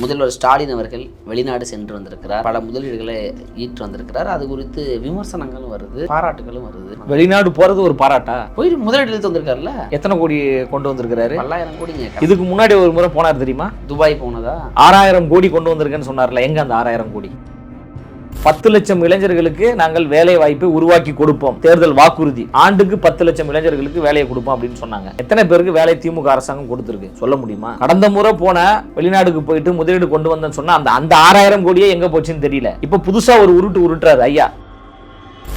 முதல்வர் ஸ்டாலின் அவர்கள் வெளிநாடு சென்று வந்திருக்கிறார். பல முதலீடுகளை ஈற்று வந்திருக்கிறார். அது குறித்து விமர்சனங்களும் வருது பாராட்டுகளும் வருது. வெளிநாடு போறது ஒரு பாராட்டா? போய் முதலீடு இழுத்து வந்திருக்காருல்ல? எத்தனை கோடி கொண்டு வந்திருக்கிறாரு? பல்லாயிரம் கோடிங்க. இதுக்கு முன்னாடி ஒரு முறை போனார் தெரியுமா? துபாய் போனதா? ஆறாயிரம் கோடி கொண்டு வந்திருக்கேன்னு சொன்னார்ல. எங்க அந்த ஆறாயிரம் கோடி? பத்து லட்சம் இளைஞர்களுக்கு நாங்கள் வேலை வாய்ப்பை உருவாக்கி கொடுப்போம். தேர்தல் வாக்குறுதி. ஆண்டுக்கு பத்து லட்சம் இளைஞர்களுக்கு வேலையை கொடுப்போம் அப்படின்னு சொன்னாங்க. எத்தனை பேருக்கு வேலை திமுக அரசாங்கம் கொடுத்துருக்கு? சொல்ல முடியுமா? கடந்த முறை போன வெளிநாடுக்கு போயிட்டு முதலீடு கொண்டு வந்தேன்னு சொன்னா அந்த அந்த ஆறாயிரம் கோடியே எங்க போச்சுன்னு தெரியல. இப்ப புதுசா ஒரு உருட்டு உருட்டுறாரு ஐயா.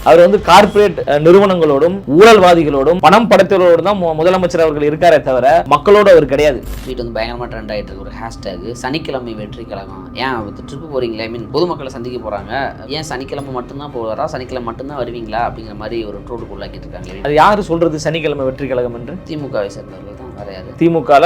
அவர் வந்து கார்ப்பரேட் நிறுவனங்களோடும் ஊழல்வாதிகளோடும் பணம் படைத்தவர்களோடும் தான் முதலமைச்சர் அவர்கள் இருக்காரே தவிர மக்களோட அவர் கிடையாது. வீட்டு வந்து பயங்கரமாக ட்ரெண்ட் ஆகிட்டு இருக்கு. ஒரு ஹேஷ்டேக் சனிக்கிழமை வெற்றி கழகம். ஏன் ட்ரிப்பு போறீங்களே? ஐ மீன் பொதுமக்களை சந்திக்க போறாங்க. ஏன் சனிக்கிழமை மட்டும்தான் போவாரா சனிக்கிழமை மட்டும்தான் வருவீங்களா? அப்படிங்கிற மாதிரி ஒரு ட்ரோலுக்கு உள்ளாக்கிட்டு இருக்காங்க. அது யாரு சொல்றது சனிக்கிழமை வெற்றி கழகம் என்று? திமுகவை சேர்ந்தவர்கள் தான். வேற யாரு? திமுகல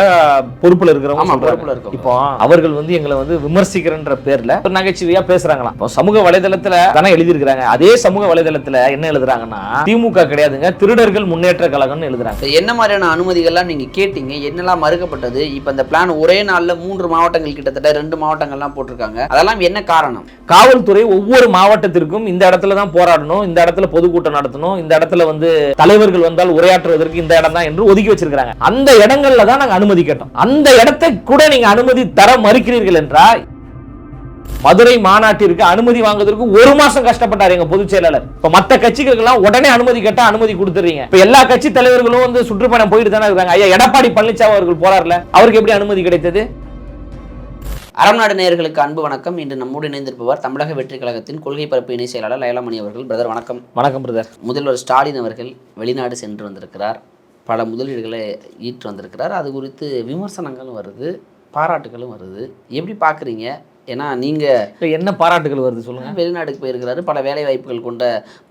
பொறுப்புல இருக்கிறவங்க. பொறுப்புல இருக்கவங்க. இப்போ அவர்கள் வந்து எங்களை வந்து விமர்சிக்கிறன்ற பேர்ல நகைச்சுவையா பேசுறாங்களாம். இப்போ சமூக வலைதளத்துல தானே எழுதியிருக்கிறாங்க. அதே சமூக வலைதளத்துல என்ன எழுதுறாங்கன்னா திமுக கிடையாதுங்க திருடர்கள் முன்னேற்ற கழகம்னு எழுதுறாங்க. என்ன மாதிரியான அனுமதிகள்லாம் நீங்க கேட்டீங்க? என்னெல்லாம் மறுக்கப்பட்டது? இப்போ இந்த பிளான் ஒரே நாள்ல மூன்று மாவட்டங்கள் கிட்டத்தட்ட ரெண்டு மாவட்டங்கள்லாம் போட்டிருக்காங்க. அதெல்லாம் என்ன காரணம்? காவல்துறை ஒவ்வொரு மாவட்டத்திற்கும் இந்த இடத்துல தான் போராடணும் இந்த இடத்துல பொதுக்கூட்டம் நடத்தணும் இந்த இடத்துல வந்து தலைவர்கள் வந்தால் உரையாற்றுவதற்கு இந்த இடம் தான் என்று ஒதுக்கி வச்சிருக்காங்க அந்த இடங்கள்ல தான் நாங்க அனுமதி கேட்டோம். அந்த இடத்தை கூட நீங்க அனுமதி தர மறுக்கிறீர்கள் என்றால் மதுரை மாநாட்டிற்கு அனுமதி வாங்குவதற்கு ஒரு மாசம் கஷ்டப்பட்டார் எங்க பொதுச் செயலாளர். இப்ப மத்த கட்சிகளுக்கெல்லாம் உடனே அனுமதி கேட்டா அனுமதி கொடுத்துறீங்க. இப்ப எல்லா கட்சி தலைவர்களும் வந்து சுற்றுப்பயணம் போயிட்டு தானே இருக்காங்க. ஐயா எடப்பாடி பழனிசாமி அவர்கள் போறாருல அவருக்கு எப்படி அனுமதி கிடைத்தது? அறம்நாடு நேயர்களுக்கு அன்பு வணக்கம். இன்று நம்மோடு இணைந்திருப்பவர் தமிழக வெற்றி கழகத்தின் கொள்கை பரப்பு இணை செயலாளர் லயலாமணி அவர்கள். பிரதர் வணக்கம். வணக்கம் பிரதர். முதல்வர் ஸ்டாலின் அவர்கள் வெளிநாடு சென்று வந்திருக்கிறார். பல முதலீடுகளை ஈற்று வந்திருக்கிறார். அது குறித்து விமர்சனங்களும் வருது பாராட்டுகளும் வருது. எப்படி பார்க்குறீங்க ஏன்னா நீங்கள் என்ன பாராட்டுகள் வருது சொல்லுங்க. வெளிநாட்டுக்கு போயிருக்கிறாரு பல வேலை வாய்ப்புகள் கொண்ட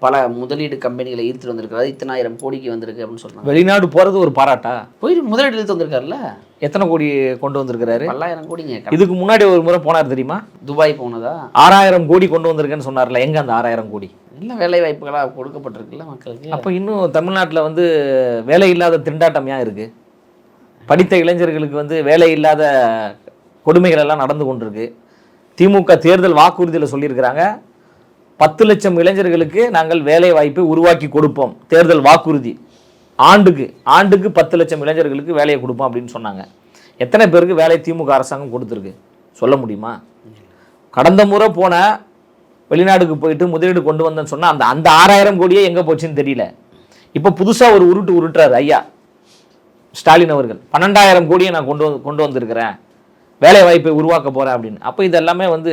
பல முதலீடு கம்பெனிகளை ஈர்த்து வந்திருக்கிறாரு. இத்தனாயிரம் கோடிக்கு வந்திருக்கு அப்படின்னு சொல்றாங்க. வெளிநாடு போறது ஒரு பாராட்டா? போய் முதலீடு இழுத்து வந்திருக்காருல்ல. எத்தனை கோடி கொண்டு வந்திருக்கிறாரு? பல்லாயிரம் கோடிங்க. இதுக்கு முன்னாடி ஒரு முறை போனார் தெரியுமா? துபாய் போனதா? ஆறாயிரம் கோடி கொண்டு வந்திருக்கேன்னு சொன்னார்ல எங்க அந்த ஆறாயிரம் கோடி? நல்ல வேலை வாய்ப்புகளாக கொடுக்கப்பட்டிருக்குல்ல மக்களுக்கு. அப்ப இன்னும் தமிழ்நாட்டுல வந்து வேலை இல்லாத திண்டாட்டம் ஏன் இருக்கு? படித்த இளைஞர்களுக்கு வந்து வேலை இல்லாத கொடுமைகள் எல்லாம் நடந்து கொண்டிருக்கு. திமுக தேர்தல் வாக்குறுதியில் சொல்லியிருக்கிறாங்க. பத்து லட்சம் இளைஞர்களுக்கு நாங்கள் வேலை வாய்ப்பை உருவாக்கி கொடுப்போம். தேர்தல் வாக்குறுதி. ஆண்டுக்கு ஆண்டுக்கு பத்து லட்சம் இளைஞர்களுக்கு வேலையை கொடுப்போம் அப்படின்னு சொன்னாங்க. எத்தனை பேருக்கு வேலை திமுக அரசாங்கம் கொடுத்துருக்கு? சொல்ல முடியுமா? கடந்த முறை போன வெளிநாடுக்கு போயிட்டு முதலீடு கொண்டு வந்தேன்னு சொன்னால் அந்த அந்த ஆறாயிரம் கோடியே எங்கே போச்சுன்னு தெரியல. இப்போ புதுசாக ஒரு உருட்டு உருட்டுறாரு ஐயா. ஸ்டாலின் அவர்கள். பன்னெண்டாயிரம் கோடியை நான் கொண்டு வந்து கொண்டு வந்திருக்கிறேன். வேலை வாய்ப்பை உருவாக்க போறேன் அப்படின்னு. அப்போ இதெல்லாமே வந்து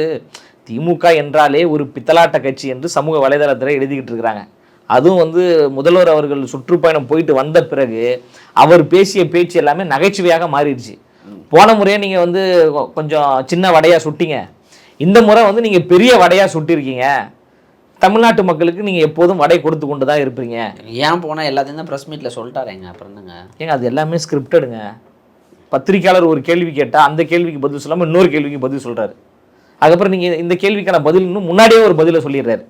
திமுக என்றாலே ஒரு பித்தலாட்ட கட்சி என்று சமூக வலைதளத்தில் எழுதிக்கிட்டு இருக்கிறாங்க. அதுவும் வந்து முதல்வர் அவர்கள் சுற்றுப்பயணம் போயிட்டு வந்த பிறகு அவர் பேசிய பேச்சு எல்லாமே நகைச்சுவையாக மாறிடுச்சு. போன முறையே நீங்கள் வந்து கொஞ்சம் சின்ன வடையா சுட்டீங்க. இந்த முறை வந்து நீங்கள் பெரிய வடையா சுட்டிருக்கீங்க. தமிழ்நாட்டு மக்களுக்கு நீங்கள் எப்போதும் வடை கொடுத்து கொண்டு தான் இருப்பீங்க. ஏன் போனால் எல்லாத்தையும் தான் ப்ரெஸ் மீட்டில் சொல்லிட்டாரேங்க அப்புறம் என்னங்க ஏங்க அது எல்லாமே ஸ்கிரிப்டடுங்க பத்திரிக்கையாளர் ஒரு கேள்வி கேட்டால் அந்த கேள்விக்கு பதில் சொல்லாமல் இன்னொரு கேள்விக்கு பதில் சொல்கிறாரு அதுக்கப்புறம் நீங்கள் இந்த கேள்விக்கான பதில் இன்னும் முன்னாடியே ஒரு பதிலை சொல்லிடுறாரு.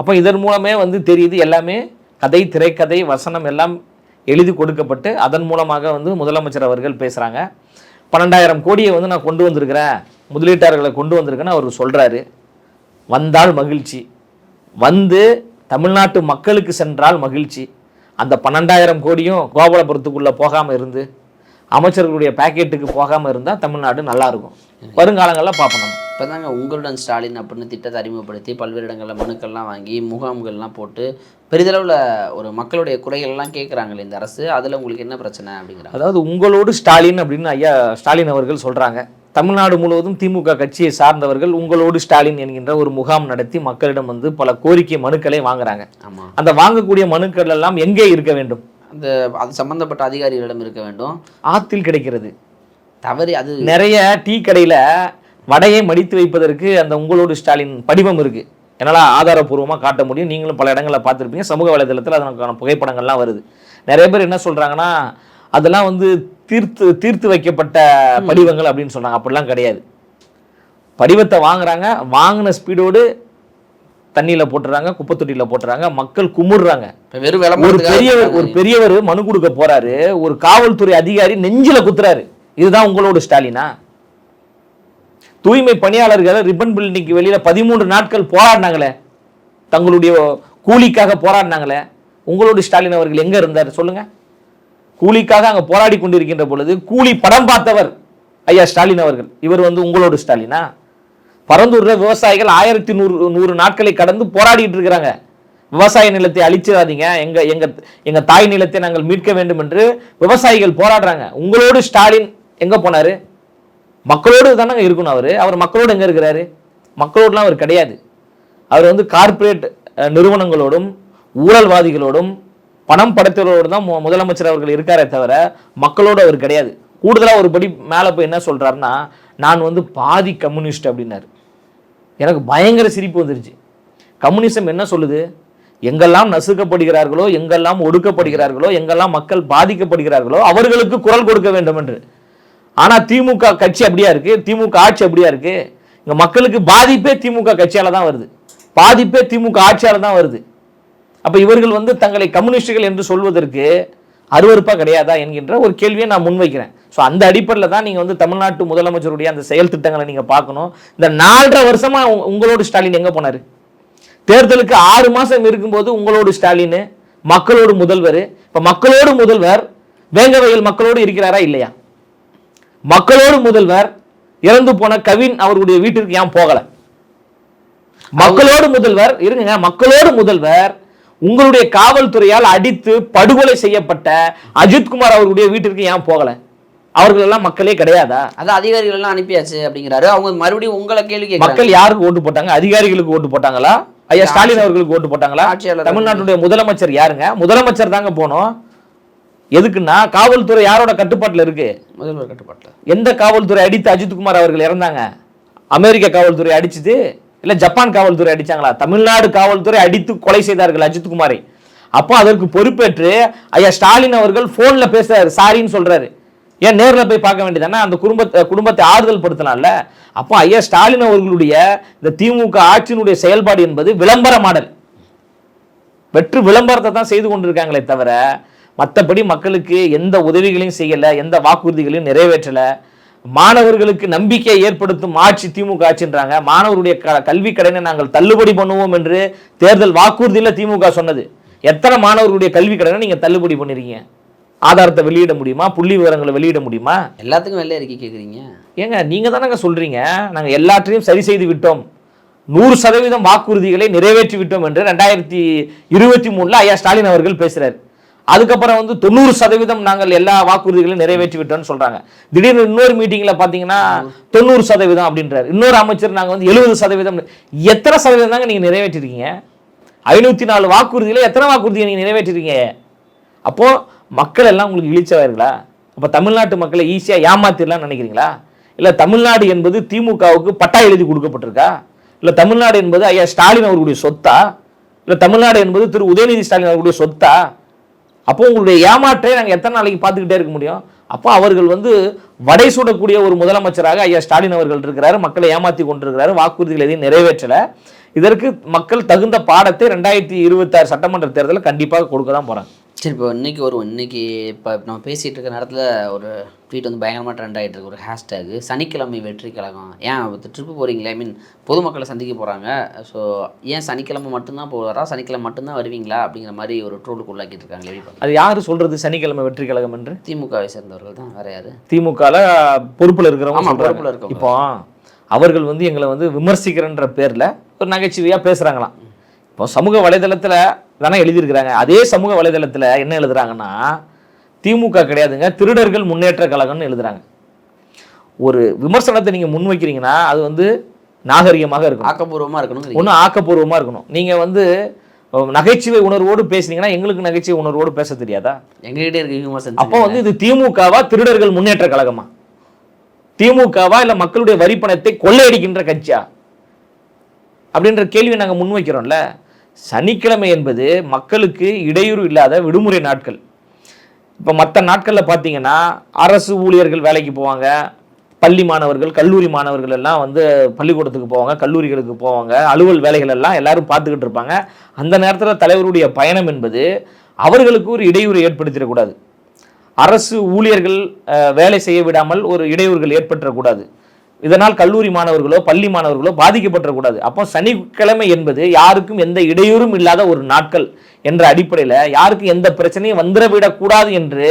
அப்போ இதன் மூலமே வந்து தெரியுது எல்லாமே கதை திரைக்கதை வசனம் எல்லாம் எழுதி கொடுக்கப்பட்டு அதன் மூலமாக வந்து முதலமைச்சர் அவர்கள் பேசுகிறாங்க பன்னெண்டாயிரம் கோடியை வந்து நான் கொண்டு வந்திருக்கிறேன். முதலீட்டாளர்களை கொண்டு வந்திருக்கேன்னு அவர் சொல்கிறாரு வந்தால் மகிழ்ச்சி. வந்து தமிழ்நாட்டு மக்களுக்கு சென்றால் மகிழ்ச்சி. அந்த பன்னெண்டாயிரம் கோடியும் கோபாலபுரத்துக்குள்ளே போகாமல் இருந்து அமைச்சர்களுடைய பேக்கெட்டுக்கு போகாமல் இருந்தால் தமிழ்நாடு நல்லா இருக்கும் வருங்காலங்களில் பார்ப்போம் நம்ம. இப்போ தாங்க உங்களுடன் ஸ்டாலின் அப்படின்னு திட்டத்தை அறிமுகப்படுத்தி பல்வேறு இடங்களில் மனுக்கள்லாம் வாங்கி முகாம்கள்லாம் போட்டு பெரிதளவில் ஒரு மக்களுடைய குறைகள்லாம் கேட்குறாங்களே இந்த அரசு அதில் உங்களுக்கு என்ன பிரச்சனை அப்படிங்கிறாங்க? அதாவது உங்களோடு ஸ்டாலின் அப்படின்னு ஐயா ஸ்டாலின் அவர்கள் சொல்கிறாங்க தமிழ்நாடு முழுவதும் திமுக கட்சியை சார்ந்தவர்கள் உங்களோடு ஸ்டாலின் என்கின்ற ஒரு முகாம் நடத்தி மக்களிடம் வந்து பல கோரிக்கை மனுக்களை வாங்குறாங்க. அந்த வாங்கக்கூடிய மனுக்கள் எல்லாம் எங்கே இருக்க வேண்டும்? அந்த அது சம்பந்தப்பட்ட அதிகாரிகளிடம் இருக்க வேண்டும். ஆத்தில் கிடைக்கிறது. தவறி அது நிறைய டீ கடையில் வடையை மடித்து வைப்பதற்கு அந்த உங்களோடு ஸ்டாலின் படிவம் இருக்கு. என்னால் ஆதாரப்பூர்வமாக காட்ட முடியும். நீங்களும் பல இடங்களில் பார்த்துருப்பீங்க. சமூக வலைதளத்தில் அதற்கான புகைப்படங்கள்லாம் வருது. நிறைய பேர் என்ன சொல்கிறாங்கன்னா அதெல்லாம் வந்து தீர்த்து தீர்த்து வைக்கப்பட்ட படிவங்கள் அப்படின்னு சொல்கிறாங்க அப்படிலாம் கிடையாது. படிவத்தை வாங்குறாங்க. வாங்கின ஸ்பீடோடு தண்ணியில் போட்டுறாங்க குப்பை தொட்டியில் போட்டுறாங்க மக்கள் குமுறுறாங்க. ஒரு பெரியவர் ஒரு பெரியவர் மனு கொடுக்க போறாரு ஒரு காவல்துறை அதிகாரி நெஞ்சில குத்துறாரு. இதுதான் உங்களோட ஸ்டாலினா? தூய்மை பணியாளர்கள் ரிப்பன் பில்டிங்க்கு வெளியில பதிமூன்று நாட்கள் போராடினாங்களே. தங்களுடைய கூலிக்காக போராடினாங்களே. உங்களோட ஸ்டாலின் அவர்கள் எங்க இருந்தார் சொல்லுங்க. கூலிக்காக அங்க போராடி கொண்டிருக்கின்ற பொழுது கூலி படம் பார்த்தவர் ஐயா ஸ்டாலின் அவர்கள். இவர் வந்து உங்களோட ஸ்டாலினா? பரந்தூரில் விவசாயிகள் ஆயிரத்தி நூறு நூறு நாட்களை கடந்து போராடிட்டு இருக்கிறாங்க. விவசாய நிலத்தை அழிச்சிடாதீங்க. எங்க எங்க எங்க தாய் நிலத்தை நாங்கள் மீட்க வேண்டும் என்று விவசாயிகள் போராடுறாங்க. உங்களோடு ஸ்டாலின் எங்க போனாரு? மக்களோடு தானங்க இருக்கணும் அவர். அவர் மக்களோடு எங்கே இருக்கிறாரு? மக்களோடலாம் அவர் கிடையாது. அவர் வந்து கார்ப்பரேட் நிறுவனங்களோடும் ஊழல்வாதிகளோடும் பணம் படைத்தவர்களோடு தான் முதலமைச்சர் அவர்கள் இருக்காரே தவிர மக்களோடு அவர் கிடையாது. கூடுதலாக ஒரு படி மேலே போய் என்ன சொல்கிறாருன்னா நான் வந்து பாதி கம்யூனிஸ்ட் அப்படின்னாரு. எனக்கு பயங்கர சிரிப்பு வந்துருச்சு. கம்யூனிசம் என்ன சொல்லுது? எங்கெல்லாம் நசுக்கப்படுகிறார்களோ எங்கெல்லாம் ஒடுக்கப்படுகிறார்களோ எங்கெல்லாம் மக்கள் பாதிக்கப்படுகிறார்களோ அவர்களுக்கு குரல் கொடுக்க வேண்டும் என்று. ஆனால் திமுக கட்சி அப்படியா இருக்கு? திமுக ஆட்சி அப்படியா இருக்கு? இங்கே மக்களுக்கு பாதிப்பே திமுக கட்சியால் தான் வருது. பாதிப்பே திமுக ஆட்சியால் தான் வருது. அப்போ இவர்கள் வந்து தங்களை கம்யூனிஸ்டுகள் என்று சொல்வதற்கு அருவறுப்பாக கிடையாதா என்கின்ற ஒரு கேள்வியை நான் முன்வைக்கிறேன். ஸோ அந்த அடிப்படையில் தான் நீங்க வந்து தமிழ்நாட்டு முதலமைச்சருடைய அந்த செயல் திட்டங்களை நீங்க பார்க்கணும். இந்த நாலரை வருஷமா உங்களோட ஸ்டாலின் எங்கே போனாரு? தேர்தலுக்கு ஆறு மாசம் இருக்கும்போது உங்களோட ஸ்டாலின் மக்களோடு முதல்வர். இப்போ மக்களோடு முதல்வர் வேங்கவையில் மக்களோடு இருக்கிறாரா இல்லையா? மக்களோடு முதல்வர் இறந்து போன கவின் அவருடைய வீட்டிற்கு ஏன் போகலை? மக்களோடு முதல்வர் இருங்க மக்களோடு முதல்வர் உங்களுடைய காவல்துறையால் அடித்து படுகொலை செய்யப்பட்ட அஜித்குமார் அவருடைய வீட்டிற்கு ஏன் போகலை? அவர்கள் எல்லாம் மக்களே கிடையாதா? அதான் அதிகாரிகள் எல்லாம் அனுப்பியாச்சு அப்படிங்கிறாரு. அவங்க மறுபடியும் உங்களை கேள்வி மக்கள் யாருக்கு ஓட்டு போட்டாங்க? அதிகாரிகளுக்கு ஓட்டு போட்டாங்களா? ஐயா ஸ்டாலின் அவர்களுக்கு ஓட்டு போட்டாங்களா? தமிழ்நாட்டுடைய முதலமைச்சர் யாருங்க? முதலமைச்சர் தாங்க போனோம். எதுக்குன்னா காவல்துறை யாரோட கட்டுப்பாட்டுல இருக்கு? முதல்வர் கட்டுப்பாட்டில். எந்த காவல்துறை அடித்து அஜித்குமார் அவர்கள் இறந்தாங்க? அமெரிக்க காவல்துறை அடிச்சது? இல்ல ஜப்பான் காவல்துறை அடிச்சாங்களா? தமிழ்நாடு காவல்துறை அடித்து கொலை செய்தார்கள் அஜித்குமாரை அப்போ அதற்கு பொறுப்பேற்று ஐயா ஸ்டாலின் அவர்கள் போன்ல பேசுறாரு. சாரின்னு சொல்றாரு. ஏன் நேரில் போய் பார்க்க வேண்டியதானே அந்த குடும்பத்தை குடும்பத்தை ஆறுதல் படுத்தினால அப்போ ஐயா ஸ்டாலின் அவர்களுடைய இந்த திமுக ஆட்சியினுடைய செயல்பாடு என்பது விளம்பர மாடல். வெற்று விளம்பரத்தை தான் செய்து கொண்டிருக்காங்களே தவிர மற்றபடி மக்களுக்கு எந்த உதவிகளையும் செய்யலை எந்த வாக்குறுதிகளையும் நிறைவேற்றலை. மாணவர்களுக்கு நம்பிக்கையை ஏற்படுத்தும் ஆட்சி திமுக ஆட்சின்றாங்க. மாணவருடைய க கல்வி கடனை நாங்கள் தள்ளுபடி பண்ணுவோம் என்று தேர்தல் வாக்குறுதியில் திமுக சொன்னது. எத்தனை மாணவர்களுடைய கல்வி கடனை நீங்கள் தள்ளுபடி பண்ணிருக்கீங்க? ஆதாரத்தை வெளியிட முடியுமா? புள்ளி விவரங்களை வெளியிட முடியுமா? எல்லாத்துக்கும் வெள்ளை அறிக்கை கேட்குறீங்க ஏங்க நீங்க தானங்க சொல்றீங்க. நாங்க எல்லாற்றையும் சரி செய்து விட்டோம். நூறு சதவீதம் வாக்குறுதிகளை நிறைவேற்றி விட்டோம் என்று ரெண்டாயிரத்தி இருபத்தி மூணுல ஐயா ஸ்டாலின் அவர்கள் பேசுறாரு. அதுக்கப்புறம் வந்து தொண்ணூறு சதவீதம் நாங்கள் எல்லா வாக்குறுதிகளையும் நிறைவேற்றி விட்டோம்னு சொல்றாங்க. திடீர்னு இன்னொரு மீட்டிங்ல பாத்தீங்கன்னா தொண்ணூறு சதவீதம் அப்படின்றாரு. இன்னொரு அமைச்சர் நாங்க வந்து எழுபது சதவீதம். எத்தனை சதவீதம் தாங்க நீங்க நிறைவேற்றிருக்கீங்க? ஐநூத்தி நாலு வாக்குறுதியில எத்தனை வாக்குறுதியை நீங்க நிறைவேற்றிருக்கீங்க? அப்போ மக்கள் எல்லாம் உங்களுக்கு இழிச்சவார்களா அப்போ தமிழ்நாட்டு மக்களை ஈஸியாக ஏமாத்திடலாம்னு நினைக்கிறீங்களா? இல்லை தமிழ்நாடு என்பது திமுகவுக்கு பட்டா எழுதி கொடுக்கப்பட்டிருக்கா? இல்லை தமிழ்நாடு என்பது ஐயா ஸ்டாலின் அவர்களுடைய சொத்தா? இல்லை தமிழ்நாடு என்பது திரு உதயநிதி ஸ்டாலின் அவர்களுடைய சொத்தா? அப்போ உங்களுடைய ஏமாற்றை நாங்கள் எத்தனை நாளைக்கு பார்த்துக்கிட்டே இருக்க முடியும்? அப்போ அவர்கள் வந்து வடை சூடக்கூடிய ஒரு முதலமைச்சராக ஐயா ஸ்டாலின் அவர்கள் இருக்கிறாரு. மக்களை ஏமாற்றி கொண்டிருக்கிறாரு. வாக்குறுதிகள் எதையும் நிறைவேற்றலை. இதற்கு மக்கள் தகுந்த பாடத்தை ரெண்டாயிரத்தி இருபத்தாறு சட்டமன்ற தேர்தலில் கண்டிப்பாக கொடுக்க தான் போகிறாங்க சரி இப்போ இன்னைக்கு வருவோம் இன்னைக்கு இப்போ நம்ம பேசிகிட்டு இருக்க நேரத்தில் ஒரு ட்வீட் வந்து பயங்கரமாக ட்ரெண்ட் ஆகிட்டு இருக்கு. ஒரு ஹேஷ்டேக் சனிக்கிழமை வெற்றி கழகம். ஏன் ட்ரிப்பு போகிறீங்களே ஐ மீன் பொதுமக்களை சந்திக்க போகிறாங்க ஸோ ஏன் சனிக்கிழமை மட்டும்தான் போவாரா சனிக்கிழமை மட்டும்தான் வருவீங்களா? அப்படிங்கிற மாதிரி ஒரு ட்ரோலுக்கு உள்ளாக்கிட்டு இருக்காங்க. எப்படி பார்க்க? அது யார் சொல்றது? சனிக்கிழமை வெற்றி கழகம் என்று? திமுகவை சேர்ந்தவர்கள் தான். வேற யாரு? திமுகல பொறுப்புல இருக்கிறவங்க. பொறுப்புல இருக்கவங்க. இப்போ அவர்கள் வந்து எங்களை வந்து விமர்சிக்கிறன்ற பேர்ல ஒரு நகைச்சுவையா பேசுறாங்களாம். இப்போ சமூக வலைதளத்துல தானே எழுதியிருக்கிறாங்க. அதே சமூக வலைதளத்துல என்ன எழுதுறாங்கன்னா திமுக கிடையாதுங்க திருடர்கள் முன்னேற்ற கழகம்னு எழுதுறாங்க. ஒரு விமர்சனத்தை நீங்க முன்வைக்கிறீங்கன்னா அது வந்து நாகரிகமாக இருக்கும் ஆக்கப்பூர்வமாக இருக்கணும் ஒன்றும் ஆக்கப்பூர்வமா இருக்கணும். நீங்க வந்து நகைச்சுவை உணர்வோடு பேசுனீங்கன்னா எங்களுக்கு நகைச்சுவை உணர்வோடு பேச தெரியாதா? எங்ககிட்ட இருக்க விமர்சனம் அப்போ வந்து இது திமுகவா திருடர்கள் முன்னேற்ற கழகமா? திமுகவா இல்ல மக்களுடைய வரிப்பணத்தை கொள்ளையடிக்கின்ற கட்சியா? அப்படின்ற கேள்வி நாங்க முன்வைக்கிறோம்ல சனிக்கிழமை என்பது மக்களுக்கு இடையூறு இல்லாத விடுமுறை நாட்கள். இப்போ மற்ற நாட்களில் பார்த்தீங்கன்னா அரசு ஊழியர்கள் வேலைக்கு போவாங்க. பள்ளி மாணவர்கள் கல்லூரி மாணவர்கள் எல்லாம் வந்து பள்ளிக்கூடத்துக்கு போவாங்க கல்லூரிகளுக்கு போவாங்க. அலுவல் வேலைகள் எல்லாம் எல்லாரும் பார்த்துக்கிட்டு இருப்பாங்க. அந்த நேரத்தில் தலைவருடைய பயணம் என்பது அவர்களுக்கு ஒரு இடையூறு ஏற்படுத்திடக்கூடாது. அரசு ஊழியர்கள் வேலை செய்ய விடாமல் ஒரு இடையூறுகள் ஏற்பட்டுறக்கூடாது. இதனால் கல்லூரி மாணவர்களோ பள்ளி மாணவர்களோ பாதிக்கப்பட்டுறக்கூடாது அப்போ சனிக்கிழமை என்பது யாருக்கும் எந்த இடையூறும் இல்லாத ஒரு நாட்கள் என்ற அடிப்படையில் யாருக்கும் எந்த பிரச்சனையும் வந்துடவிடக்கூடாது என்று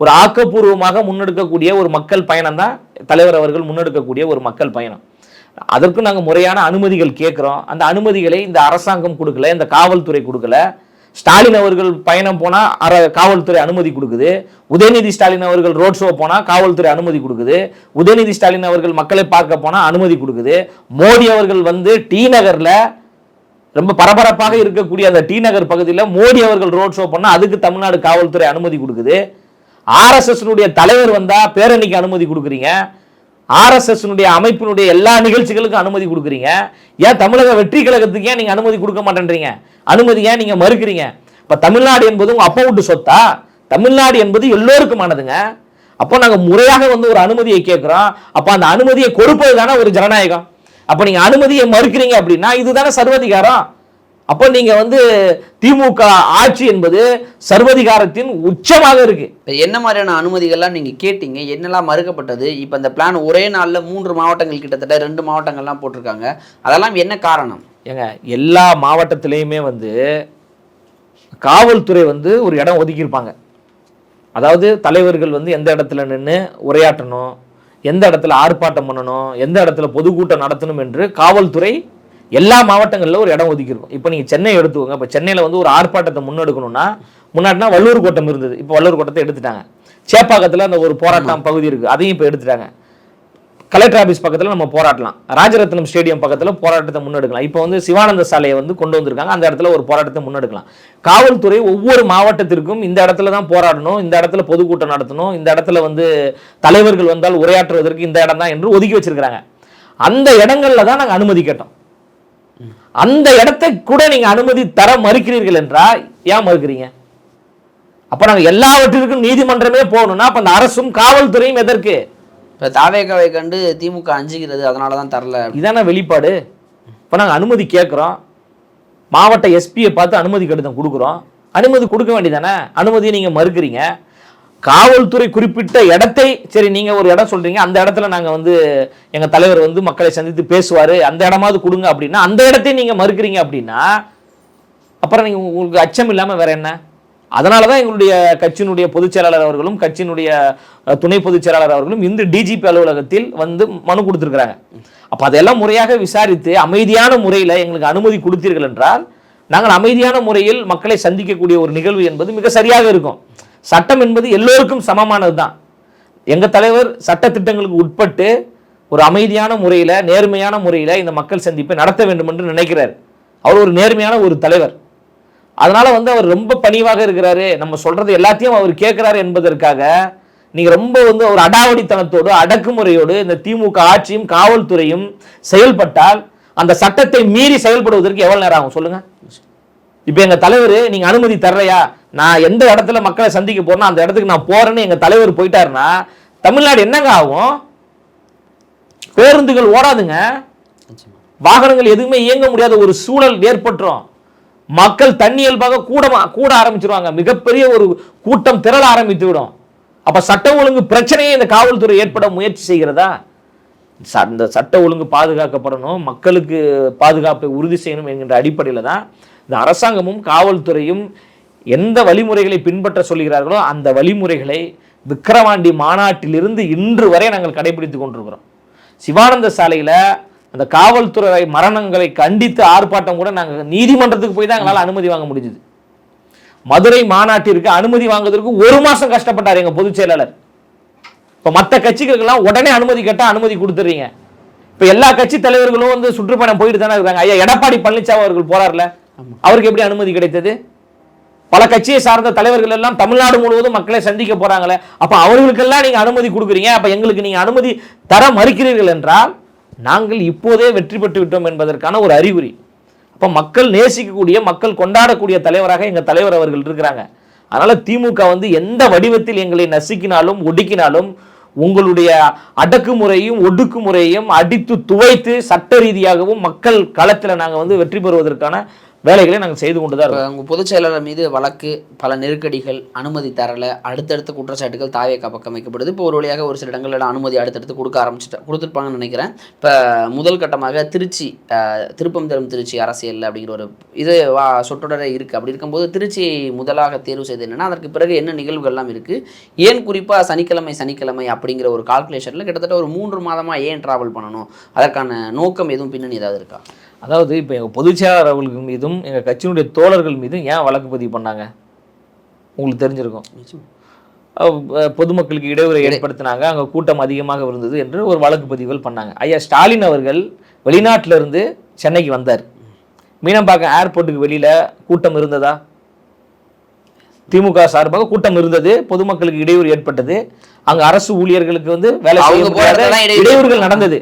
ஒரு ஆக்கப்பூர்வமாக முன்னெடுக்கக்கூடிய ஒரு மக்கள் பயணம் தான் தலைவர் அவர்கள் முன்னெடுக்கக்கூடிய ஒரு மக்கள் பயணம். அதற்கும் நாங்கள் முறையான அனுமதிகள் கேட்குறோம். அந்த அனுமதிகளை இந்த அரசாங்கம் கொடுக்கல இந்த காவல்துறை கொடுக்கல. ஸ்டாலின் அவர்கள் பயணம் போனால் அற காவல்துறை அனுமதி கொடுக்குது. உதயநிதி ஸ்டாலின் அவர்கள் ரோட் ஷோ போனால் காவல்துறை அனுமதி கொடுக்குது. உதயநிதி ஸ்டாலின் அவர்கள் மக்களை பார்க்க போனால் அனுமதி கொடுக்குது. மோடி அவர்கள் வந்து டி நகரில் ரொம்ப பரபரப்பாக இருக்கக்கூடிய அந்த டி நகர் பகுதியில் மோடி அவர்கள் ரோட் ஷோ பண்ணால் அதுக்கு தமிழ்நாடு காவல்துறை அனுமதி கொடுக்குது. ஆர்எஸ்எஸ்னுடைய தலைவர் வந்தால் பேரணிக்கு அனுமதி கொடுக்குறீங்க. ஆர்எஸ்எஸ்னுடைய அமைப்பினுடைய எல்லா நிகழ்ச்சிகளுக்கும் அனுமதி கொடுக்குறீங்க. ஏன் தமிழக வெற்றி கழகத்துக்கு ஏன் நீங்கள் அனுமதி கொடுக்க மாட்டேன்றீங்க? அனுமதி ஏன் நீங்கள் மறுக்கிறீங்க? இப்போ தமிழ்நாடு என்பது உங்கள் அப்பா விட்டு சொத்தா? தமிழ்நாடு என்பது எல்லோருக்குமானதுங்க அப்போ நாங்கள் முறையாக வந்து ஒரு அனுமதியை கேட்குறோம். அப்போ அந்த அனுமதியை கொடுப்பது தானே ஒரு ஜனநாயகம். அப்போ நீங்கள் அனுமதியை மறுக்கிறீங்க அப்படின்னா இதுதானே சர்வதிகாரம்? அப்போ நீங்கள் வந்து திமுக ஆட்சி என்பது சர்வதிகாரத்தின் உச்சமாக இருக்கு. இப்போ என்ன மாதிரியான அனுமதிகள்லாம் நீங்கள் கேட்டீங்க? என்னெல்லாம் மறுக்கப்பட்டது? இப்போ இந்த பிளான் ஒரே நாளில் மூன்று மாவட்டங்கள் கிட்டத்தட்ட ரெண்டு மாவட்டங்கள்லாம் போட்டிருக்காங்க. அதெல்லாம் என்ன காரணம்? ஏங்க எல்லா மாவட்டத்திலையுமே வந்து காவல்துறை வந்து ஒரு இடம் ஒதுக்கியிருப்பாங்க. அதாவது தலைவர்கள் வந்து எந்த இடத்துல நின்று உரையாற்றணும் எந்த இடத்துல ஆர்ப்பாட்டம் பண்ணணும் எந்த இடத்துல பொதுக்கூட்டம் நடத்தணும் என்று காவல்துறை எல்லா மாவட்டங்களிலும் ஒரு இடம் ஒதுக்கியிருக்கும். இப்போ நீங்கள் சென்னை எடுத்துக்கோங்க. இப்போ சென்னையில் வந்து ஒரு ஆர்ப்பாட்டத்தை முன்னெடுக்கணும்னா முன்னாடினா வள்ளூர் கோட்டம் இருந்தது. இப்போ வள்ளூர் கோட்டத்தை எடுத்துட்டாங்க. சேப்பாக்கத்தில் அந்த ஒரு போராட்டம் பகுதி இருக்குது அதையும் இப்போ எடுத்துட்டாங்க. கலெக்டர் ஆஃபீஸ் பக்கத்தில் நம்ம போராடலாம் ராஜரத்னம் ஸ்டேடியம் பக்கத்தில் போராட்டத்தை முன்னெடுக்கலாம். இப்போ வந்து சிவானந்த சாலையை வந்து கொண்டு வந்திருக்காங்க. அந்த இடத்துல ஒரு போராட்டத்தை முன்னெடுக்கலாம். காவல்துறை ஒவ்வொரு மாவட்டத்திற்கும் இந்த இடத்துல தான் போராடணும். இந்த இடத்துல பொதுக்கூட்டம் நடத்தணும். இந்த இடத்துல வந்து தலைவர்கள் வந்தால் உரையாற்றுவதற்கு இந்த இடம் தான் என்று ஒதுக்கி வச்சிருக்கிறாங்க. அந்த இடங்கள்ல தான் நாங்கள் அனுமதி கேட்டோம். அந்த இடத்தை கூட நீங்க அனுமதி தர மறுக்கிறீர்கள் என்றால் ஏன் மறுக்கிறீங்க? அப்ப நாங்க எல்லாவற்றிற்கும் நீதிமன்றமே போகணும்னா அப்ப அந்த அரசும் காவல்துறையும் எதற்கு? இப்போ தாவேக்காவை கண்டு திமுக அஞ்சுகிறது அதனால தான் தரல. இதான வெளிப்பாடு. இப்போ நாங்கள் அனுமதி கேட்குறோம். மாவட்ட எஸ்பியை பார்த்து அனுமதி கடிதம் கொடுக்குறோம். அனுமதி கொடுக்க வேண்டியதானே? அனுமதியை நீங்கள் மறுக்கிறீங்க. காவல்துறை குறிப்பிட்ட இடத்தை சரி நீங்கள் ஒரு இடம் சொல்கிறீங்க அந்த இடத்துல நாங்கள் வந்து எங்கள் தலைவர் வந்து மக்களை சந்தித்து பேசுவார் அந்த இடமாவது கொடுங்க அப்படின்னா அந்த இடத்தையும் நீங்கள் மறுக்கிறீங்க அப்படின்னா அப்புறம் நீங்கள் உங்களுக்கு அச்சம் இல்லாமல் வேறு என்ன? அதனால தான் எங்களுடைய கட்சியினுடைய பொதுச் செயலாளர் அவர்களும் கட்சியினுடைய துணை பொதுச் செயலாளர் அவர்களும் இந்த டிஜிபி அலுவலகத்தில் வந்து மனு கொடுத்துருக்குறாங்க. அப்போ அதெல்லாம் முறையாக விசாரித்து அமைதியான முறையில் எங்களுக்கு அனுமதி கொடுத்தீர்கள் என்றால் நாங்கள் அமைதியான முறையில் மக்களை சந்திக்கக்கூடிய ஒரு நிகழ்வு என்பது மிக சரியாக இருக்கும். சட்டம் என்பது எல்லோருக்கும் சமமானது தான் எங்கள் தலைவர் சட்ட திட்டங்களுக்கு உட்பட்டு ஒரு அமைதியான முறையில் நேர்மையான முறையில் இந்த மக்கள் சந்திப்பை நடத்த வேண்டும் என்று நினைக்கிறார். அவர் ஒரு நேர்மையான ஒரு தலைவர். அதனால் வந்து அவர் ரொம்ப பணிவாக இருக்கிறாரு. நம்ம சொல்கிறது எல்லாத்தையும் அவர் கேட்குறாரு என்பதற்காக நீங்கள் ரொம்ப வந்து ஒரு அடாவடித்தனத்தோடு அடக்குமுறையோடு இந்த திமுக ஆட்சியும் காவல்துறையும் செயல்பட்டால் அந்த சட்டத்தை மீறி செயல்படுவதற்கு எவ்வளோ நேரம் ஆகும்? சொல்லுங்கள் இப்போ எங்கள் தலைவர் நீங்கள் அனுமதி தர்றையா? நான் எந்த இடத்துல மக்களை சந்திக்க போகிறேன்னா அந்த இடத்துக்கு நான் போறேன்னு எங்க தலைவர் போயிட்டாருன்னா தமிழ்நாடு என்னங்க ஆகும்? பேருந்துகள் ஓடாதுங்க. வாகனங்கள் எதுவுமே இயங்க முடியாத ஒரு சூழல் ஏற்பட்டுரும். மக்கள் தண்ணி இயல்பாக கூட கூட ஆரம்பிச்சிருவாங்க. மிகப்பெரிய ஒரு கூட்டம் திரள ஆரம்பித்து விடும். அப்ப சட்ட ஒழுங்கு பிரச்சனையே இந்த காவல்துறை ஏற்பட முயற்சி செய்கிறதா? ச- இந்த சட்ட ஒழுங்கு பாதுகாக்கப்படணும் மக்களுக்கு பாதுகாப்பை உறுதி செய்யணும் என்கின்ற அடிப்படையில் தான் இந்த அரசாங்கமும் காவல்துறையும் எந்த வழிமுறைகளை பின்பற்ற சொல்கிறார்களோ அந்த வழிமுறைகளை விக்கிரவாண்டி மாநாட்டிலிருந்து இன்று வரை நாங்கள் கடைபிடித்து கொண்டிருக்கிறோம். சிவானந்த சாலையில் அந்த காவல்துறை மரணங்களை கண்டித்து ஆர்ப்பாட்டம் கூட நாங்கள் நீதிமன்றத்துக்கு போய் தான் எங்களால் அனுமதி வாங்க முடிஞ்சுது. மதுரை மாநாட்டிற்கு அனுமதி வாங்குவதற்கு ஒரு மாசம் கஷ்டப்பட்டார் எங்க பொதுச் செயலாளர். இப்ப மற்ற கட்சிகளுக்கெல்லாம் உடனே அனுமதி கேட்டா அனுமதி கொடுத்துறீங்க. இப்ப எல்லா கட்சி தலைவர்களும் வந்து சுற்றுப்பயணம் போயிட்டு தானே இருக்காங்க. ஐயா எடப்பாடி பழனிசாமி அவர்கள் போறார்ல. அவருக்கு எப்படி அனுமதி கிடைத்தது? பல கட்சியை சார்ந்த தலைவர்கள் எல்லாம் தமிழ்நாடு முழுவதும் மக்களை சந்திக்க போறாங்களே. அப்ப அவர்களுக்கெல்லாம் நீங்க அனுமதி கொடுக்குறீங்க. அப்ப எங்களுக்கு நீங்க அனுமதி தர மறுக்கிறீர்கள் என்றால் நாங்கள் இப்போதே வெற்றி பெற்று விட்டோம் என்பதற்கான ஒரு அறிகுறி. அப்ப மக்கள் நேசிக்கக்கூடிய மக்கள் கொண்டாடக்கூடிய தலைவராக எங்க தலைவர் அவர்கள் இருக்கிறாங்க. அதனால திமுக வந்து எந்த வடிவத்தில் எங்களை நசுக்கினாலும் ஒடுக்கினாலும் உங்களுடைய அடக்குமுறையும் ஒடுக்குமுறையும் அடித்து துவைத்து சட்ட ரீதியாகவும் மக்கள் களத்தில் நாங்கள் வந்து வெற்றி பெறுவதற்கான வேலைகளை நாங்கள் செய்து கொண்டு தான் இருக்கோம். உங்கள் பொதுச் செயலாளர் மீது வழக்கு பல நெருக்கடிகள் அனுமதி தரல அடுத்தடுத்த குற்றச்சாட்டுகள் தாவேக்கா பக்கம் வைக்கப்படுது. இப்போ ஒரு வழியாக ஒரு சில இடங்களில் அனுமதி அடுத்தடுத்து கொடுக்க ஆரம்பிச்சுட்டு கொடுத்துருப்பாங்கன்னு நினைக்கிறேன். இப்போ முதல் கட்டமாக திருச்சி திருப்பம் தரும் திருச்சி அரசியல் அப்படிங்கிற ஒரு இது வா சொற்றொடரே இருக்குது அப்படி இருக்கும்போது திருச்சி முதலாக தேர்வு செய்தது என்னன்னா அதற்கு பிறகு என்ன நிகழ்வுகள்லாம் இருக்குது ஏன் குறிப்பாக சனிக்கிழமை சனிக்கிழமை அப்படிங்கிற ஒரு கால்குலேஷனில் கிட்டத்தட்ட ஒரு மூன்று மாதமாக ஏன் ட்ராவல் பண்ணணும்? அதற்கான நோக்கம் எதுவும் பின்னணி ஏதாவது இருக்கா? அதாவது இப்போ எங்கள் பொதுச் செயலாளர் அவர்கள் மீதும் எங்கள் கட்சியினுடைய தோழர்கள் மீதும் ஏன் வழக்கு பதிவு பண்ணாங்க? உங்களுக்கு தெரிஞ்சிருக்கும். பொதுமக்களுக்கு இடையூறை ஏற்படுத்தினாங்க. அங்கே கூட்டம் அதிகமாக இருந்தது என்று ஒரு வழக்கு பதிவுகள் பண்ணாங்க. ஐயா ஸ்டாலின் அவர்கள் வெளிநாட்டில இருந்து சென்னைக்கு வந்தார். மீனம்பாக்கம் ஏர்போர்ட்டுக்கு வெளியில கூட்டம் இருந்ததா? திமுக சார்பாக கூட்டம் இருந்தது. பொதுமக்களுக்கு இடையூறு ஏற்பட்டது. அங்க அரசு ஊழியர்களுக்கு வந்து வேலை இடையூறுகள் நடந்தது.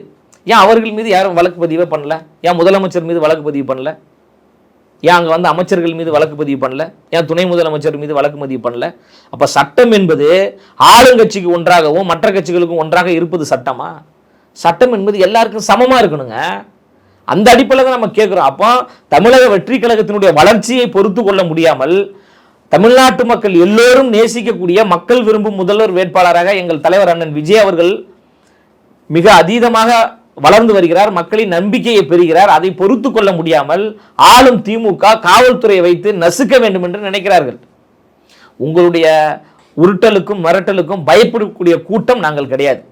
ஏன் அவர்கள் மீது யாரும் வழக்கு பதிவே பண்ணல? ஏன் முதலமைச்சர் மீது வழக்கு பதிவு பண்ணல? ஏன் அங்கே வந்து அமைச்சர்கள் மீது வழக்கு பதிவு பண்ணல? ஏன் துணை முதலமைச்சர் மீது வழக்கு பதிவு பண்ணல? அப்போ சட்டம் என்பது ஆளுங்கட்சிக்கு ஒன்றாகவும் மற்ற கட்சிகளுக்கும் ஒன்றாக இருப்பது சட்டமா? சட்டம் என்பது எல்லாருக்கும் சமமாக இருக்கணுங்க. அந்த அடிப்படையில் தான் நம்ம கேட்குறோம் அப்போ தமிழக வெற்றி கழகத்தினுடைய வளர்ச்சியை பொறுத்து கொள்ள முடியாமல் தமிழ்நாட்டு மக்கள் எல்லோரும் நேசிக்கக்கூடிய மக்கள் விரும்பும் முதல்வர் வேட்பாளராக எங்கள் தலைவர் அண்ணன் விஜய் அவர்கள் மிக அதீதமாக வளர்ந்து வருகிறார் மக்களின் நம்பிக்கையை பெறுகிறார் அதை பொறுத்து கொள்ள முடியாமல் ஆளும் திமுக காவல்துறையை வைத்து நசுக்க வேண்டும் என்று நினைக்கிறார்கள். உங்களுடைய உருட்டலுக்கும் மிரட்டலுக்கும் பயப்படக்கூடிய கூட்டம் நாங்கள் கிடையாது.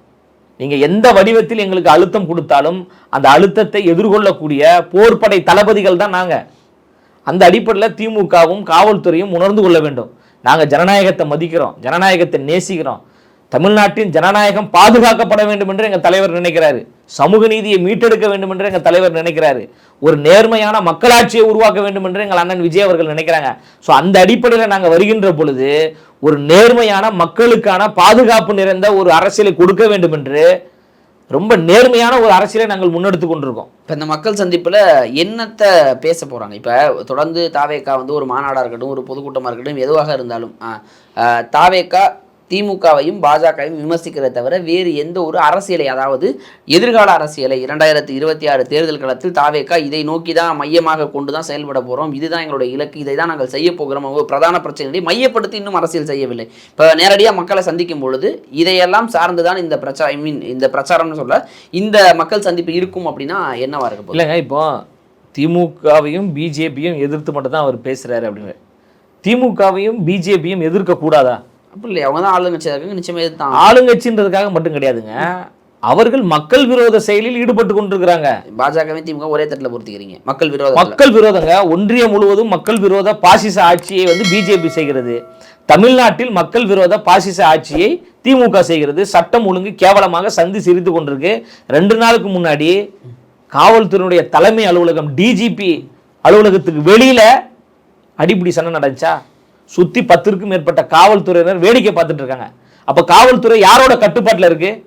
நீங்கள் எந்த வடிவத்தில் எங்களுக்கு அழுத்தம் கொடுத்தாலும் அந்த அழுத்தத்தை எதிர்கொள்ளக்கூடிய போர்ப்படை தளபதிகள் தான் நாங்கள் அந்த அடிப்படையில் திமுகவும் காவல்துறையும் உணர்ந்து கொள்ள வேண்டும். நாங்கள் ஜனநாயகத்தை மதிக்கிறோம் ஜனநாயகத்தை நேசிக்கிறோம். தமிழ்நாட்டின் ஜனநாயகம் பாதுகாக்கப்பட வேண்டும் என்று எங்கள் தலைவர் நினைக்கிறாரு. சமூக நீதியை மீட்டெடுக்க வேண்டும் என்று எங்கள் தலைவர் நினைக்கிறாரு. ஒரு நேர்மையான மக்களாட்சியை உருவாக்க வேண்டும் என்று எங்கள் அண்ணன் விஜய் அவர்கள் நினைக்கிறாங்க. ஸோ அந்த அடிப்படையில் நாங்கள் வருகின்ற பொழுது ஒரு நேர்மையான மக்களுக்கான பாதுகாப்பு நிறைந்த ஒரு அரசியலை கொடுக்க வேண்டும் என்று ரொம்ப நேர்மையான ஒரு அரசியலை நாங்கள் முன்னெடுத்து கொண்டிருக்கோம். இப்போ இந்த மக்கள் சந்திப்பில் என்னத்தை பேச போகிறாங்க இப்போ தொடர்ந்து தாவேக்கா வந்து ஒரு மாநாடாக இருக்கட்டும் ஒரு பொதுக்கூட்டமாக இருக்கட்டும் எதுவாக இருந்தாலும் தாவேக்கா திமுகவையும் பாஜகவையும் விமர்சிக்கிறத தவிர வேறு எந்த ஒரு அரசியலை அதாவது எதிர்கால அரசியலை இரண்டாயிரத்தி இருபத்தி ஆறு தேர்தல் களத்தில் தாவேக்கா இதை நோக்கி தான் மையமாக கொண்டு தான் செயல்பட போகிறோம் இதுதான் எங்களுடைய இலக்கு. இதை தான் நாங்கள் செய்ய போகிறோம். ஒரு பிரதான பிரச்சனையை மையப்படுத்தி இன்னும் அரசியல் செய்யவில்லை. இப்போ நேரடியாக மக்களை சந்திக்கும் பொழுது இதையெல்லாம் சார்ந்து தான் இந்த பிரச்சாரம் ஐ மீன் இந்த பிரச்சாரம்னு சொல்ல இந்த மக்கள் சந்திப்பு இருக்கும் அப்படின்னா என்னவா இருக்கும் இல்லைங்க இப்போ திமுகவையும் பிஜேபியும் எதிர்த்து மட்டும் தான் அவர் பேசுகிறாரு அப்படின்னு. திமுகவையும் பிஜேபியும் எதிர்க்கக்கூடாதா அப்படி இல்லை அவங்க தான் ஆளுங்கட்சியாக இருக்காங்க நிச்சயமாக இதுதான். ஆளுங்கட்சின்றதுக்காக மட்டும் கிடையாதுங்க. அவர்கள் மக்கள் விரோத செயலில் ஈடுபட்டு கொண்டிருக்கிறாங்க. பாஜகவே திமுக ஒரே தட்டில் பொறுத்திக்கிறீங்க. மக்கள் விரோத மக்கள் விரோதங்க. ஒன்றியம் முழுவதும் மக்கள் விரோத பாசிச ஆட்சியை வந்து பிஜேபி செய்கிறது. தமிழ்நாட்டில் மக்கள் விரோத பாசிச ஆட்சியை திமுக செய்கிறது. சட்டம் ஒழுங்கு கேவலமாக சந்தி சிரித்து கொண்டிருக்கு. ரெண்டு நாளுக்கு முன்னாடி காவல்துறையினுடைய தலைமை அலுவலகம் டிஜிபி அலுவலகத்துக்கு வெளியில அடிப்படி சண்டை நடந்துச்சா? சுத்தி பத்திற்கும் மேற்பட்ட காவல்துறையினர் வேடிக்கை பார்த்துட்டு இருக்காங்க. அப்ப காவல்துறை யாரோட கட்டுப்பாட்டுல இருக்கு?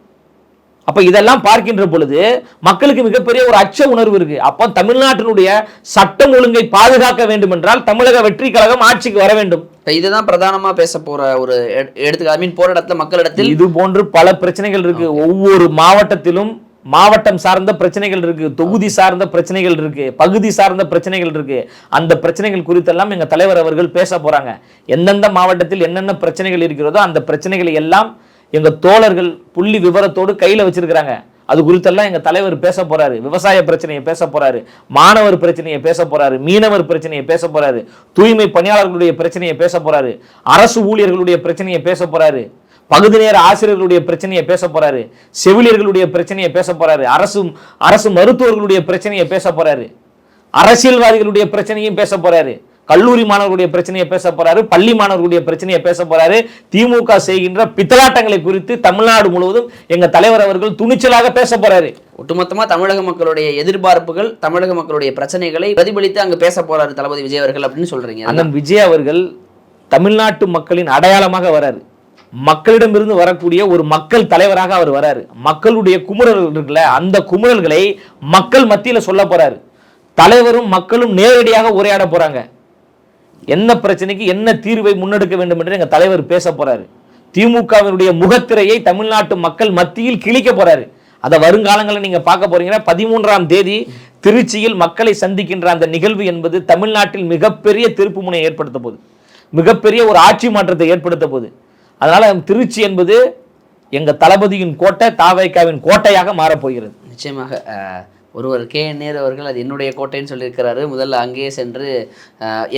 அப்ப இதெல்லாம் பார்க்கின்ற பொழுது மக்களுக்கு மிகப்பெரிய ஒரு அச்ச உணர்வு இருக்கு. அப்போ தமிழ்நாட்டினுடைய சட்டம் ஒழுங்கை பாதுகாக்க வேண்டும் என்றால் தமிழக வெற்றி கழகம் ஆட்சிக்கு வர வேண்டும். இப்போ இதுதான் பிரதானமாக பேச போற ஒரு எடு- எடுத்துக்க ஐ மீன் போற இடத்துல மக்களிடத்தில் இது போன்று பல பிரச்சனைகள் இருக்கு. ஒவ்வொரு மாவட்டத்திலும் மாவட்டம் சார்ந்த பிரச்சனைகள் இருக்கு தொகுதி சார்ந்த பிரச்சனைகள் இருக்கு பகுதி சார்ந்த பிரச்சனைகள் இருக்கு. அந்த பிரச்சனைகள் குறித்தெல்லாம் எங்க தலைவர் அவர்கள் பேச போறாங்க. எந்தெந்த மாவட்டத்தில் என்னென்ன பிரச்சனைகள் இருக்கிறதோ அந்த பிரச்சனைகளை எல்லாம் எங்க தோழர்கள் புள்ளி விவரத்தோடு கையில வச்சிருக்கிறாங்க. அது குறித்தெல்லாம் எங்க தலைவர் பேச போறாரு. விவசாய பிரச்சனையை பேச போறாரு. மாணவர் பிரச்சனையை பேச போறாரு. மீனவர் பிரச்சனையை பேச போறாரு. தூய்மை பணியாளர்களுடைய பிரச்சனையை பேச போறாரு. அரசு ஊழியர்களுடைய பிரச்சனையை பேச போறாரு. பகுதி நேர ஆசிரியர்களுடைய பிரச்சனையை பேச போறாரு. செவிலியர்களுடைய பிரச்சனையை பேச போறாரு. அரசு அரசு மருத்துவர்களுடைய பிரச்சனையை பேச போறாரு. அரசியல்வாதிகளுடைய பிரச்சனையும் பேச போறாரு. கல்லூரி மாணவர்களுடைய பிரச்சனையை பேச போறாரு. பள்ளி மாணவர்களுடைய பிரச்சனையை பேச போறாரு. திமுக செய்கின்ற பித்தலாட்டங்களை குறித்து தமிழ்நாடு முழுவதும் எங்க தலைவர் அவர்கள் துணிச்சலாக பேச போறாரு. ஒட்டுமொத்தமா தமிழக மக்களுடைய எதிர்பார்ப்புகள் தமிழக மக்களுடைய பிரச்சனைகளை பிரதிபலித்து அங்க பேச போறாரு தளபதி விஜய் அவர்கள் அப்படின்னு சொல்றீங்க. அண்ணன் விஜய் அவர்கள் தமிழ்நாட்டு மக்களின் அடையாளமாக வராரு. மக்களிடமிருந்து வரக்கூடிய ஒரு மக்கள் தலைவராக அவர் வராரு. மக்களுடைய குமுறல்கள் இருக்குல்ல அந்த குமுறல்களை மக்கள் மத்தியில் சொல்ல போறாரு. தலைவரும் மக்களும் நேரடியாக உரையாட போறாங்க. என்ன பிரச்சனைக்கு என்ன தீர்வை முன்னெடுக்க வேண்டும் என்று எங்கள் தலைவர் பேச போறாரு. திமுகவினுடைய முகத்திரையை தமிழ்நாட்டு மக்கள் மத்தியில் கிழிக்க போறாரு. அதை வருங்காலங்களில் நீங்கள் பார்க்க போறீங்கன்னா பதிமூன்றாம் தேதி திருச்சியில் மக்களை சந்திக்கின்ற அந்த நிகழ்வு என்பது தமிழ்நாட்டில் மிகப்பெரிய திருப்பு முனையை ஏற்படுத்த போகுது. மிகப்பெரிய ஒரு ஆட்சி மாற்றத்தை ஏற்படுத்த போகுது. அதனால திருச்சி என்பது எங்க தளபதியின் கோட்டை தாவைக்காவின் கோட்டையாக மாறப்போகிறது நிச்சயமாக ஒருவர் கே நேரு அவர்கள் அது என்னுடைய கோட்டைன்னு சொல்லியிருக்கிறாரு. முதல்ல அங்கேயே சென்று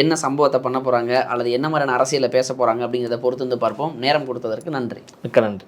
என்ன சம்பவத்தை பண்ண போகிறாங்க அல்லது என்ன மாதிரியான அரசியலை பேச போகிறாங்க அப்படிங்கிறத பொறுத்து வந்து பார்ப்போம். நேரம் கொடுத்ததற்கு நன்றி. மிக்க நன்றி.